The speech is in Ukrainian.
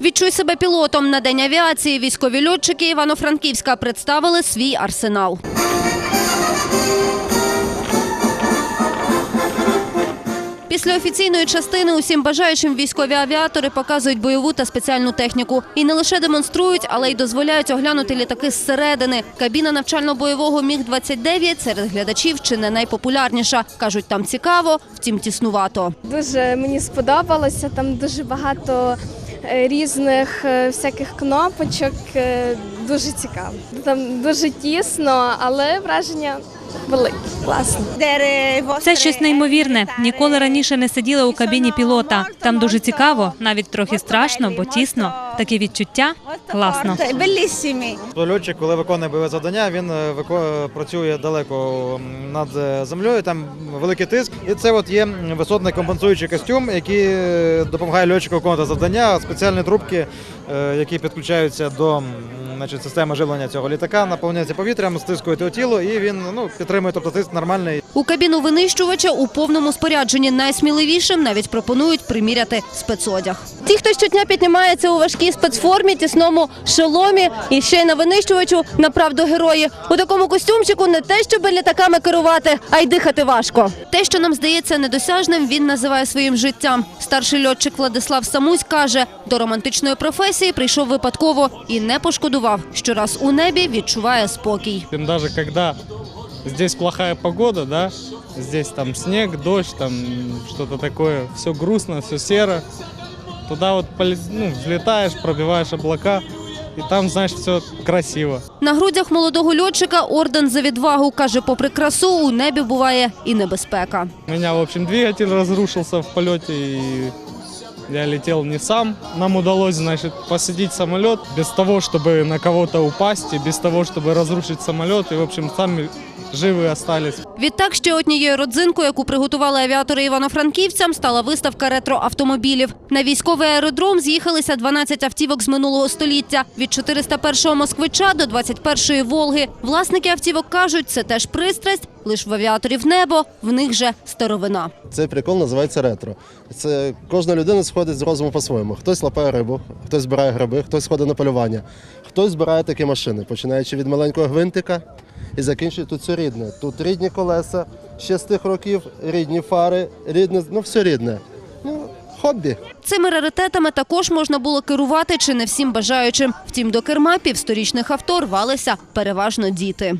Відчуй себе пілотом. На день авіації військові льотчики Івано-Франківська представили свій арсенал. Після офіційної частини усім бажаючим військові авіатори показують бойову та спеціальну техніку. І не лише демонструють, але й дозволяють оглянути літаки зсередини. Кабіна навчально-бойового Міг-29 серед глядачів чи не найпопулярніша. Кажуть, там цікаво, втім тіснувато. Дуже мені сподобалося. Там дуже багато різних е, всяких кнопочок. е, Дуже цікаво. Там дуже тісно, але враження велике. Класно. Це щось неймовірне. Ніколи раніше не сиділа у кабіні пілота. Там дуже цікаво, навіть трохи страшно, бо тісно. Такі відчуття класно. Льотчик, коли виконує бойове завдання, він е, працює далеко над е, землею, там великий тиск. І це от є висотний компенсуючий костюм, який е, допомагає льотчику виконувати завдання. Спеціальні трубки, які підключаються до значить, системи живлення цього літака, наповнюються повітрям, стискують його тіло, і він ну, підтримує, тобто тиск нормальний. У кабіну винищувача у повному спорядженні найсміливішим навіть пропонують приміряти спецодяг. Ті, хто щодня піднімається у важкій спецформі, тісному шоломі і ще й на винищувачу, направду герої. У такому костюмчику не те, щоб літаками керувати, а й дихати важко. Те, що нам здається недосяжним, він називає своїм життям. Старший льотчик Владислав Самусь каже, до романтичної професії прийшов випадково і не пошкодував, що раз у небі відчуває спокій. Им даже когда здесь плохая погода, да, здесь там снег, дождь, там что-то такое, все грустно, все серо. Туда вот ну, взлетаешь, пробиваешь облака, и там, знаешь, все красиво. На грудях молодого льотчика орден за відвагу. Каже, попри красу, у небі буває і небезпека. У меня, в общем, двигатель разрушился в полете, и я летел не сам. Нам удалось, значит, посадить самолет без того, чтобы на кого-то упасть, и без того, чтобы разрушить самолет, и, в общем, сами живы остались. Відтак ще однією родзинкою, яку приготували авіатори івано-франківцям, стала виставка ретроавтомобілів. На військовий аеродром з'їхалися 12 автівок з минулого століття. Від 401-го москвича до 21-ї Волги. Власники автівок кажуть, це теж пристрасть, лиш в авіаторів небо, в них же старовина. Цей прикол називається ретро. Це кожна людина сходить з розуму по-своєму. Хтось лапає рибу, хтось збирає гриби, хтось ходить на полювання, хтось збирає такі машини, починаючи від маленького гвинтика і закінчує тут все рідне. Тут рідні колеса, ще з тих років, рідні фари, рідне, ну все рідне. Ну, хобі. Цими раритетами також можна було керувати чи не всім бажаючим. Втім, до керма півсторічних авто рвалися переважно діти.